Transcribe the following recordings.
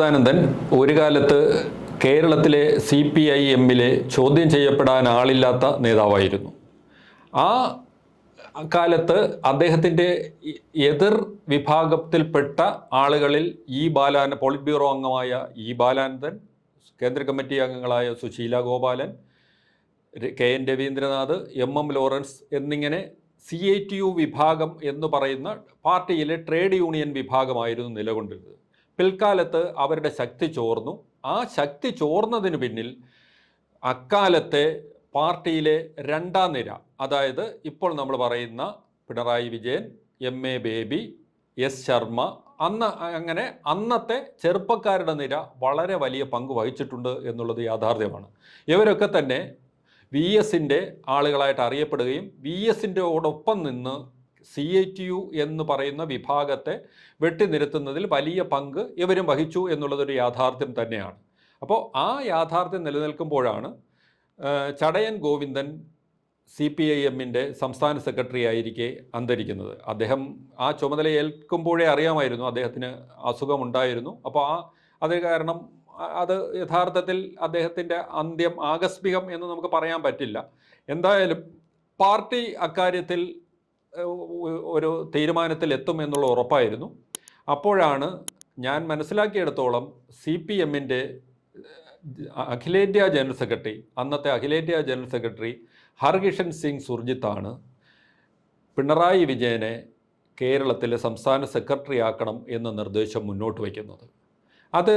അച്യുതാനന്ദൻ ഒരു കാലത്ത് കേരളത്തിലെ സി പി ഐ എമ്മിലെ ചോദ്യം ചെയ്യപ്പെടാൻ ആളില്ലാത്ത നേതാവായിരുന്നു. ആ കാലത്ത് അദ്ദേഹത്തിന്റെ എതിർ വിഭാഗത്തിൽപ്പെട്ട ആളുകളിൽ ഈ ബാലാന പോളിറ്റ് ബ്യൂറോ അംഗമായ ഇ ബാലാനന്ദൻ കേന്ദ്ര കമ്മിറ്റി അംഗങ്ങളായ Susheela Gopalan K N Ravindranath M M Lawrence എന്നിങ്ങനെ സി ഐ ടി യു വിഭാഗം എന്ന് പറയുന്ന പാർട്ടിയിലെ ട്രേഡ് യൂണിയൻ വിഭാഗമായിരുന്നു നിലകൊണ്ടിരുന്നത്. പിൽക്കാലത്ത് അവരുടെ ശക്തി ചോർന്നു. ആ ശക്തി ചോർന്നതിന് പിന്നിൽ അക്കാലത്തെ പാർട്ടിയിലെ രണ്ടാം നിര അതായത് ഇപ്പോൾ നമ്മൾ പറയുന്ന Pinarayi Vijayan M A Baby S Sharma അന്ന് അങ്ങനെ അന്നത്തെ ചെറുപ്പക്കാരുടെ നിര വളരെ വലിയ പങ്ക് വഹിച്ചിട്ടുണ്ട് എന്നുള്ളത് യാഥാർത്ഥ്യമാണ്. ഇവരൊക്കെ തന്നെ വി എസിന്റെ ആളുകളായിട്ട് അറിയപ്പെടുകയും വി എസിന്റെ ഓടൊപ്പം നിന്ന് സി ടി യു എന്ന് പറയുന്ന വിഭാഗത്തെ വെട്ടിനിരത്തുന്നതിൽ വലിയ പങ്ക് ഇവരും വഹിച്ചു എന്നുള്ളതൊരു യാഥാർത്ഥ്യം തന്നെയാണ്. അപ്പോൾ ആ യാഥാർത്ഥ്യം നിലനിൽക്കുമ്പോഴാണ് Chadayan Govindan C P I എമ്മിന്റെ സംസ്ഥാന സെക്രട്ടറി ആയിരിക്കെ അന്തരിക്കുന്നത്. അദ്ദേഹം ആ ചുമതല ഏൽക്കുമ്പോഴേ അറിയാമായിരുന്നു അദ്ദേഹത്തിന് അസുഖമുണ്ടായിരുന്നു. അപ്പോൾ ആ അത് കാരണം അത് യഥാർത്ഥത്തിൽ അദ്ദേഹത്തിന്റെ അന്ത്യം ആകസ്മികം എന്ന് നമുക്ക് പറയാൻ പറ്റില്ല. എന്തായാലും പാർട്ടി അക്കാര്യത്തിൽ ഒരു തീരുമാനത്തിൽ എത്തും എന്നുള്ള ഉറപ്പായിരുന്നു. അപ്പോഴാണ് ഞാൻ മനസ്സിലാക്കിയിടത്തോളം സി പി എമ്മിന്റെ അഖിലേന്ത്യാ ജനറൽ സെക്രട്ടറി അന്നത്തെ അഖിലേന്ത്യാ ജനറൽ സെക്രട്ടറി ഹർകിഷൻ സിംഗ് സുർജിത്താണ് പിണറായി വിജയനെ കേരളത്തിലെ സംസ്ഥാന സെക്രട്ടറി ആക്കണം എന്ന നിർദ്ദേശം മുന്നോട്ട് വയ്ക്കുന്നത്. അത്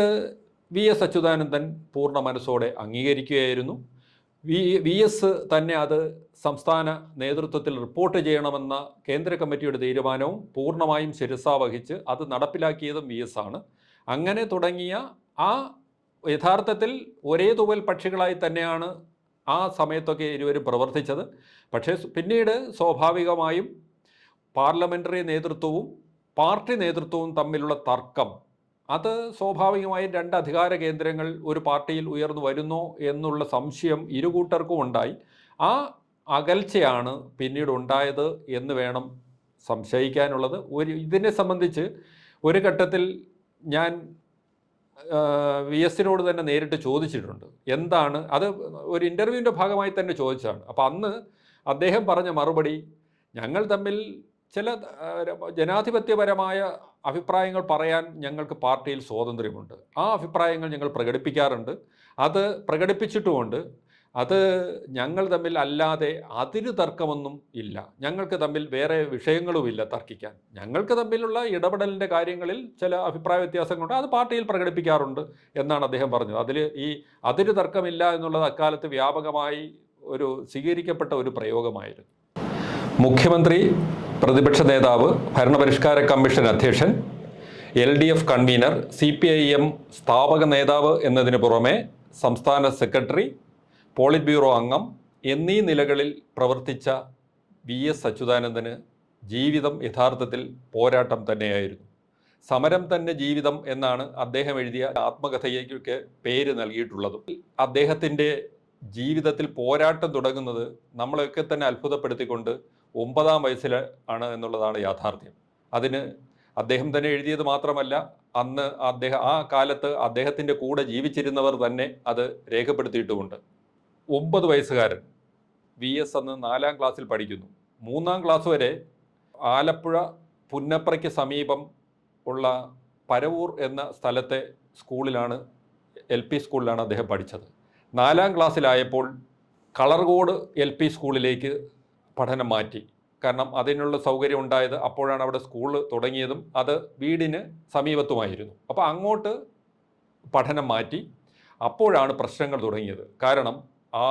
വി എസ് അച്യുതാനന്ദൻ പൂർണ മനസ്സോടെ അംഗീകരിക്കുകയായിരുന്നു. വി വി എസ് തന്നെ അത് സംസ്ഥാന നേതൃത്വത്തിൽ റിപ്പോർട്ട് ചെയ്യണമെന്ന കേന്ദ്ര കമ്മിറ്റിയുടെ തീരുമാനവും പൂർണമായും ശിരസാ വഹിച്ച് അത് നടപ്പിലാക്കിയതും വി എസ് ആണ്. അങ്ങനെ തുടങ്ങിയ ആ യഥാർത്ഥത്തിൽ ഒരേ തൂവൽ പക്ഷികളായി തന്നെയാണ് ആ സമയത്തൊക്കെ ഇരുവരും പ്രവർത്തിച്ചത്. പക്ഷേ പിന്നീട് സ്വാഭാവികമായും പാർലമെന്ററി നേതൃത്വവും പാർട്ടി നേതൃത്വവും തമ്മിലുള്ള തർക്കം അത് സ്വാഭാവികമായും രണ്ട് അധികാര കേന്ദ്രങ്ങൾ ഒരു പാർട്ടിയിൽ ഉയർന്നു വരുന്നോ എന്നുള്ള സംശയം ഇരുകൂട്ടർക്കും ഉണ്ടായി. ആ അകൽച്ചയാണ് പിന്നീട് ഉണ്ടായത് എന്ന് വേണം സംശയിക്കാനുള്ളത്. ഒരു ഇതിനെ സംബന്ധിച്ച് ഒരു ഘട്ടത്തിൽ ഞാൻ വി എസിനോട് തന്നെ നേരിട്ട് ചോദിച്ചിട്ടുണ്ട്. എന്താണ് അത് ഒരു ഇന്റർവ്യൂവിന്റെ ഭാഗമായി തന്നെ ചോദിച്ചാണ് അപ്പോൾ അന്ന് അദ്ദേഹം പറഞ്ഞ മറുപടി ഞങ്ങൾ തമ്മിൽ ചില ജനാധിപത്യപരമായ അഭിപ്രായങ്ങൾ പറയാൻ ഞങ്ങൾക്ക് പാർട്ടിയിൽ സ്വാതന്ത്ര്യമുണ്ട്. ആ അഭിപ്രായങ്ങൾ ഞങ്ങൾ പ്രകടിപ്പിക്കാറുണ്ട്. അത് പ്രകടിപ്പിച്ചിട്ടുമുണ്ട്. അത് ഞങ്ങൾ തമ്മിൽ അല്ലാതെ അതിരു തർക്കമൊന്നും ഇല്ല. ഞങ്ങൾക്ക് തമ്മിൽ വേറെ വിഷയങ്ങളുമില്ല തർക്കിക്കാൻ. ഞങ്ങൾക്ക് തമ്മിലുള്ള ഇടപെടലിന്റെ കാര്യങ്ങളിൽ ചില അഭിപ്രായ വ്യത്യാസങ്ങളുണ്ട്. അത് പാർട്ടിയിൽ പ്രകടിപ്പിക്കാറുണ്ട് എന്നാണ് അദ്ദേഹം പറഞ്ഞത്. അതിൽ ഈ അതിരു തർക്കമില്ല എന്നുള്ളത് അക്കാലത്ത് വ്യാപകമായി ഒരു സ്വീകരിക്കപ്പെട്ട ഒരു പ്രയോഗമായിരുന്നു. മുഖ്യമന്ത്രി പ്രതിപക്ഷ നേതാവ് ഭരണപരിഷ്കാര കമ്മീഷൻ അധ്യക്ഷൻ L D F convener C P I M സ്ഥാപക നേതാവ് എന്നതിന് പുറമെ സംസ്ഥാന സെക്രട്ടറി പോളിറ്റ് ബ്യൂറോ അംഗം എന്നീ നിലകളിൽ പ്രവർത്തിച്ച വി എസ് അച്യുതാനന്ദന് ജീവിതം യഥാർത്ഥത്തിൽ പോരാട്ടം തന്നെയായിരുന്നു. സമരം തന്നെ ജീവിതം എന്നാണ് അദ്ദേഹം എഴുതിയ ആത്മകഥയ്ക്ക് പേര് നൽകിയിട്ടുള്ളത്. അദ്ദേഹത്തിന്റെ ജീവിതത്തിൽ പോരാട്ടം തുടങ്ങുന്നത് നമ്മളെയൊക്കെ തന്നെ അത്ഭുതപ്പെടുത്തിക്കൊണ്ട് ഒമ്പതാം വയസ്സിൽ ആണ് എന്നുള്ളതാണ് യാഥാർത്ഥ്യം. അതിന് അദ്ദേഹം തന്നെ എഴുതിയത് മാത്രമല്ല അന്ന് അദ്ദേഹം ആ കാലത്ത് അദ്ദേഹത്തിന്റെ കൂടെ ജീവിച്ചിരുന്നവർ തന്നെ അത് രേഖപ്പെടുത്തിയിട്ടുമുണ്ട്. ഒമ്പത് വയസ്സുകാരൻ വി എസ് അന്ന് നാലാം ക്ലാസ്സിൽ പഠിക്കുന്നു. മൂന്നാം ക്ലാസ് വരെ ആലപ്പുഴ പുന്നപ്രയ്ക്ക് സമീപം ഉള്ള പരവൂർ എന്ന സ്ഥലത്തെ സ്കൂളിലാണ് എൽ പി സ്കൂളിലാണ് അദ്ദേഹം പഠിച്ചത്. നാലാം ക്ലാസ്സിലായപ്പോൾ കളർകോട് എൽ പി സ്കൂളിലേക്ക് പഠനം മാറ്റി. കാരണം അതിനുള്ള സൗകര്യം ഉണ്ടായത് അപ്പോഴാണ് അവിടെ സ്കൂൾ തുടങ്ങിയതും അത് വീടിന് സമീപത്തുമായിരുന്നു. അപ്പോൾ അങ്ങോട്ട് പഠനം മാറ്റി. അപ്പോഴാണ് പ്രശ്നങ്ങൾ തുടങ്ങിയത്. കാരണം ആ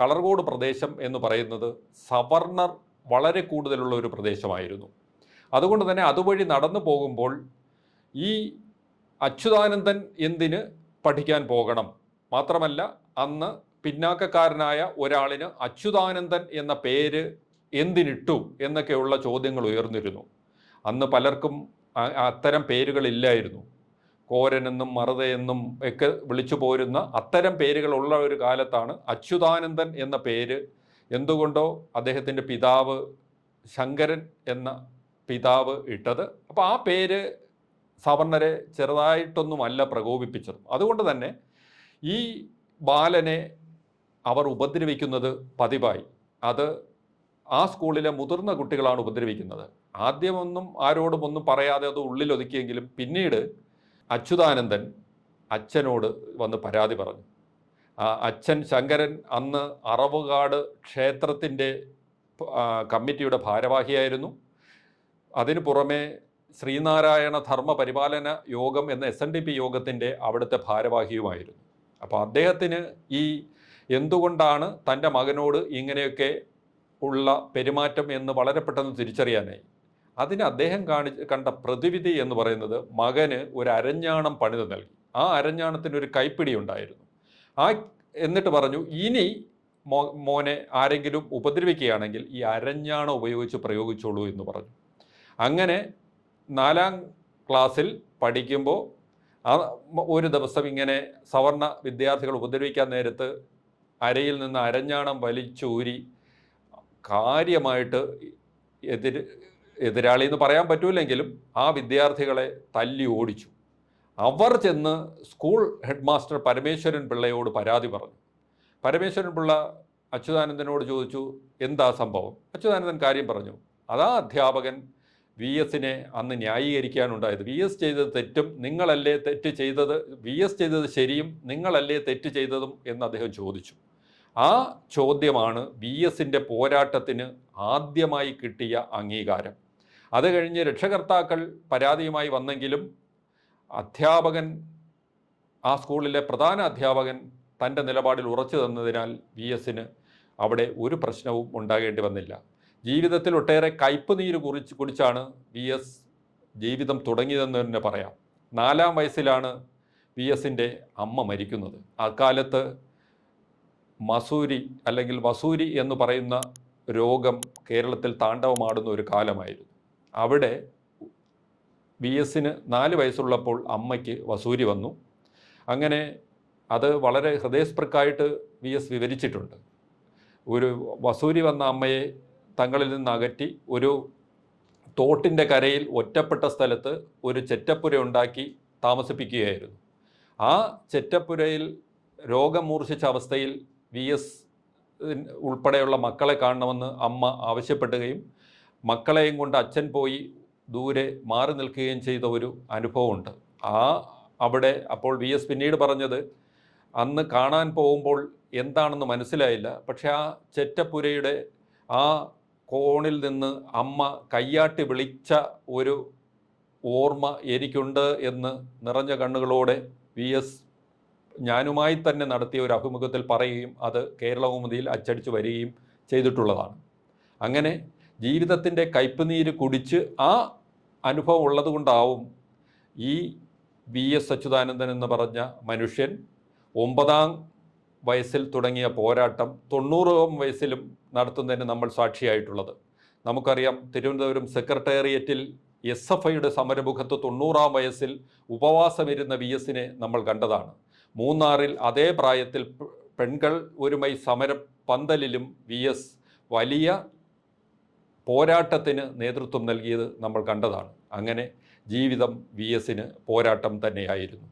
കളർകോട് പ്രദേശം എന്ന് പറയുന്നത് സവർണർ വളരെ കൂടുതലുള്ള ഒരു പ്രദേശമായിരുന്നു. അതുകൊണ്ട് തന്നെ അതുവഴി നടന്നു പോകുമ്പോൾ ഈ അച്യുതാനന്ദൻ എന്തിന് പഠിക്കാൻ പോകണം? മാത്രമല്ല അന്ന് പിന്നാക്കക്കാരനായ ഒരാളിന് അച്യുതാനന്ദൻ എന്ന പേര് എന്തിനിട്ടു എന്നൊക്കെയുള്ള ചോദ്യങ്ങൾ ഉയർന്നിരുന്നു. അന്ന് പലർക്കും അത്തരം പേരുകളില്ലായിരുന്നു. കോരനെന്നും മറുതയെന്നും ഒക്കെ വിളിച്ചു പോരുന്ന അത്തരം പേരുകളുള്ള ഒരു കാലത്താണ് അച്യുതാനന്ദൻ എന്ന പേര്. എന്തുകൊണ്ടോ അദ്ദേഹത്തിന്റെ പിതാവ് ശങ്കരൻ എന്ന പിതാവ് ഇട്ടത്. അപ്പോൾ ആ പേര് സവർണരെ ചെറുതായിട്ടൊന്നുമല്ല പ്രകോപിപ്പിച്ചത്. അതുകൊണ്ട് തന്നെ ഈ ബാലനെ അവർ ഉപദ്രവിക്കുന്നത് പതിവായി. അത് ആ സ്കൂളിലെ മുതിർന്ന കുട്ടികളാണ് ഉപദ്രവിക്കുന്നത്. ആദ്യമൊന്നും ആരോടും ഒന്നും പറയാതെ അത് ഉള്ളിലൊതുക്കിയെങ്കിലും പിന്നീട് അച്യുതാനന്ദൻ അച്ഛനോട് വന്ന് പരാതി പറഞ്ഞു. അച്ഛൻ ശങ്കരൻ അന്ന് അറവുകാട് ക്ഷേത്രത്തിന്റെ കമ്മിറ്റിയുടെ ഭാരവാഹിയായിരുന്നു. അതിനു പുറമെ ശ്രീനാരായണ ധർമ്മ പരിപാലന യോഗം എന്ന എസ് എൻ ഡി പി യോഗത്തിന്റെ അവിടുത്തെ ഭാരവാഹിയുമായിരുന്നു. അപ്പോൾ അദ്ദേഹത്തിന് ഈ എന്തുകൊണ്ടാണ് തന്റെ മകനോട് ഇങ്ങനെയൊക്കെ ഉള്ള പെരുമാറ്റം എന്ന് വളരെ പെട്ടെന്ന് തിരിച്ചറിയാനായി. അതിന് അദ്ദേഹം കാണി കണ്ട പ്രതിവിധി എന്ന് പറയുന്നത് മകന് ഒരു അരഞ്ഞാണം പണിത് നൽകി. ആ അരഞ്ഞാണത്തിന് ഒരു കൈപ്പിടി ഉണ്ടായിരുന്നു. ആ എന്നിട്ട് പറഞ്ഞു ഇനി മോ മോനെ ആരെങ്കിലും ഉപദ്രവിക്കുകയാണെങ്കിൽ ഈ അരഞ്ഞാണം ഉപയോഗിച്ച് പ്രയോഗിച്ചോളൂ എന്ന് പറഞ്ഞു. അങ്ങനെ നാലാം ക്ലാസ്സിൽ പഠിക്കുമ്പോൾ ആ ഒരു ദിവസം ഇങ്ങനെ സവർണ വിദ്യാർത്ഥികൾ ഉപദ്രവിക്കാൻ നേരത്ത് അരയിൽ നിന്ന് അരഞ്ഞാണം വലിച്ചൂരി കാര്യമായിട്ട് എതിര് എതിരാളി എന്ന് പറയാൻ പറ്റൂലെങ്കിലും ആ വിദ്യാർത്ഥികളെ തല്ലി ഓടിച്ചു. അവർ ചെന്ന് സ്കൂൾ ഹെഡ് മാസ്റ്റർ പരമേശ്വരൻ പിള്ളയോട് പരാതി പറഞ്ഞു. പരമേശ്വരൻ പിള്ള അച്യുതാനന്ദനോട് ചോദിച്ചു എന്താ സംഭവം? അച്യുതാനന്ദൻ കാര്യം പറഞ്ഞു അതാ അധ്യാപകൻ വി എസിനെ അന്ന് ന്യായീകരിക്കാനുണ്ടായത്. വി എസ് ചെയ്തത് തെറ്റും നിങ്ങളല്ലേ തെറ്റ് ചെയ്തത് വി എസ് ചെയ്തത് ശരിയും നിങ്ങളല്ലേ തെറ്റ് ചെയ്തതും എന്ന് അദ്ദേഹം ചോദിച്ചു. ആ ചോദ്യമാണ് വി എസിന്റെ പോരാട്ടത്തിന് ആദ്യമായി കിട്ടിയ അംഗീകാരം. അത് കഴിഞ്ഞ് രക്ഷകർത്താക്കൾ പരാതിയുമായി വന്നെങ്കിലും അധ്യാപകൻ ആ സ്കൂളിലെ പ്രധാന അധ്യാപകൻ തന്റെ നിലപാടിൽ ഉറച്ചു തന്നതിനാൽ വി എസിന് അവിടെ ഒരു പ്രശ്നവും ഉണ്ടാകേണ്ടി വന്നില്ല. ജീവിതത്തിൽ ഒട്ടേറെ കയ്പ് നീര് കുറിച്ച് കുടിച്ചാണ് വി എസ് ജീവിതം തുടങ്ങിയതെന്ന് തന്നെ പറയാം. നാലാം വയസ്സിലാണ് വി എസിന്റെ അമ്മ മരിക്കുന്നത്. അക്കാലത്ത് മസൂരി അല്ലെങ്കിൽ വസൂരി എന്ന് പറയുന്ന രോഗം കേരളത്തിൽ താണ്ഡവമാടുന്ന ഒരു കാലമായിരുന്നു. അവിടെ വി എസിന് നാല് വയസ്സുള്ളപ്പോൾ അമ്മയ്ക്ക് വസൂരി വന്നു. അങ്ങനെ അത് വളരെ ഹൃദയസ്പൃക്കായിട്ട് വി എസ് വിവരിച്ചിട്ടുണ്ട്. ഒരു വസൂരി വന്ന അമ്മയെ തങ്ങളിൽ നിന്ന് അകറ്റി ഒരു തോട്ടിന്റെ കരയിൽ ഒറ്റപ്പെട്ട സ്ഥലത്ത് ഒരു ചെറ്റപ്പുര ഉണ്ടാക്കി താമസിപ്പിക്കുകയായിരുന്നു. ആ ചെറ്റപ്പുരയിൽ രോഗം മൂർച്ഛിച്ച അവസ്ഥയിൽ വി എസ് ഉൾപ്പെടെയുള്ള മക്കളെ കാണണമെന്ന് അമ്മ ആവശ്യപ്പെടുകയും മക്കളെയും കൊണ്ട് അച്ഛൻ പോയി ദൂരെ മാറി നിൽക്കുകയും ചെയ്ത ഒരു അനുഭവമുണ്ട്. ആ അവിടെ അപ്പോൾ വി എസ് പിന്നീട് പറഞ്ഞത് അന്ന് കാണാൻ പോകുമ്പോൾ എന്താണെന്ന് മനസ്സിലായില്ല. പക്ഷെ ആ ചെറ്റപ്പുരയുടെ ആ കോണിൽ നിന്ന് അമ്മ കയ്യാട്ടി വിളിച്ച ഒരു ഓർമ്മ എനിക്കുണ്ട് എന്ന് നിറഞ്ഞ കണ്ണുകളോടെ വി എസ് ഞാനുമായി തന്നെ നടത്തിയ ഒരു അഭിമുഖത്തിൽ പറയുകയും അത് കേരളകൗമുദിയിൽ അച്ചടിച്ചു വരികയും ചെയ്തിട്ടുള്ളതാണ്. അങ്ങനെ ജീവിതത്തിന്റെ കയ്പുനീര് കുടിച്ച് ആ അനുഭവം ഉള്ളതുകൊണ്ടാവും ഈ വി എസ് അച്യുതാനന്ദൻ എന്ന് പറഞ്ഞ മനുഷ്യൻ ഒമ്പതാം വയസ്സിൽ തുടങ്ങിയ പോരാട്ടം തൊണ്ണൂറാം വയസ്സിലും നടത്തുന്നതിന് നമ്മൾ സാക്ഷിയായിട്ടുള്ളത്. നമുക്കറിയാം തിരുവനന്തപുരം സെക്രട്ടേറിയറ്റിൽ എസ് എഫ് ഐയുടെ സമരമുഖത്ത് തൊണ്ണൂറാം വയസ്സിൽ ഉപവാസമിരുന്ന വി എസിനെ നമ്മൾ കണ്ടതാണ്. മൂന്നാറിൽ അതേ പ്രായത്തിൽ പെൺകൾ ഒരുമൈ സമര പന്തലിലും വി എസ് വലിയ പോരാട്ടത്തിന് നേതൃത്വം നൽകിയത് നമ്മൾ കണ്ടതാണ്. അങ്ങനെ ജീവിതം വി എസിന് പോരാട്ടം തന്നെയായിരുന്നു.